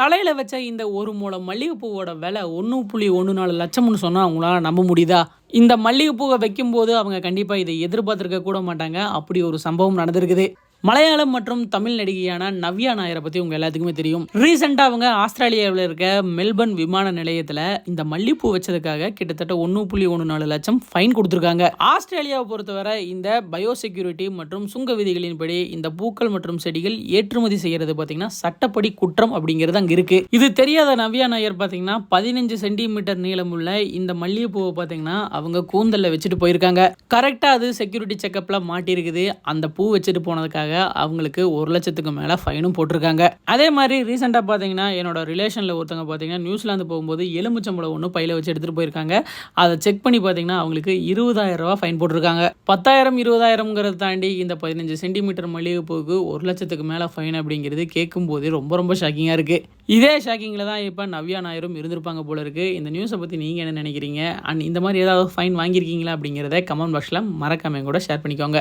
தலையில் வச்ச இந்த ஒரு மூலம் மல்லிகைப்பூவோட விலை ஒன்று புள்ளி ஒன்று நாலு லட்சம்னு சொன்னால் அவங்களால நம்ப முடியுதா? இந்த மல்லிகைப்பூவை வைக்கும்போது அவங்க கண்டிப்பாக இதை எதிர்பார்த்துருக்க கூட மாட்டாங்க. அப்படி ஒரு சம்பவம் நடந்திருக்குது. மலையாளம் மற்றும் தமிழ் நடிகையான நவ்யா நாயரை பற்றி உங்கள் எல்லாத்துக்குமே தெரியும். ரீசெண்டாக அவங்க ஆஸ்திரேலியாவில் இருக்க மெல்பர்ன் விமான நிலையத்தில் இந்த மல்லிப்பூ வச்சதுக்காக கிட்டத்தட்ட ஒன்று புள்ளி ஒன்று நாலு லட்சம் ஃபைன் கொடுத்துருக்காங்க. ஆஸ்திரேலியாவை பொறுத்தவரை இந்த பயோசெக்யூரிட்டி மற்றும் சுங்க விதிகளின்படி இந்த பூக்கள் மற்றும் செடிகள் ஏற்றுமதி செய்கிறது பார்த்தீங்கன்னா சட்டப்படி குற்றம் அப்படிங்கிறது அங்கே இருக்குது இது தெரியாத நவ்யா நாயர் பார்த்தீங்கன்னா பதினஞ்சு சென்டிமீட்டர் நீளமுள்ள இந்த மல்லிகைப்பூவை பார்த்தீங்கன்னா அவங்க கூந்தலில் வச்சுட்டு போயிருக்காங்க. கரெக்டாக அது செக்யூரிட்டி செக்கப்பில் மாட்டியிருக்குது அந்த பூ வச்சுட்டு போனதுக்காக அவங்களுக்கு ஒரு லட்சத்துக்கு மேலே ஃபைனும் போட்டிருக்காங்க. அதே மாதிரி ரீசெண்டாக பார்த்தீங்கன்னா என்னோட ரிலேஷனில் ஒருத்தவங்க பார்த்தீங்கன்னா நியூசிலாந்து போகும்போது எலுமிச்சம்பழம் ஒன்று பையில வச்சு எடுத்துகிட்டு போயிருக்காங்க. அதை செக் பண்ணி பார்த்தீங்கன்னா அவங்களுக்கு இருபதாயிரம் ரூபா ஃபைன் போட்டிருக்காங்க. பத்தாயிரம் இருபதாயிரம்ங்கிறத தாண்டி இந்த பதினஞ்சு சென்டிமீட்டர் மல்லிகைப்பூவுக்கு ஒரு லட்சத்துக்கு மேலே ஃபைன் அப்படிங்கிறது கேட்கும்போது ரொம்ப ரொம்ப ஷாக்கிங்காக இருக்குது இதே ஷாக்கிங்கில் தான் இப்போ நவ்யா நாயரும் இருந்திருப்பாங்க போல இருக்குது இந்த நியூஸை பற்றி நீங்கள் என்ன நினைக்கிறீங்க? அண்ட் இந்த மாதிரி ஏதாவது ஃபைன் வாங்கியிருக்கீங்களா அப்படிங்கிறத கமெண்ட் பாக்ஸில் மறக்காம கூட ஷேர் பண்ணிக்கோங்க.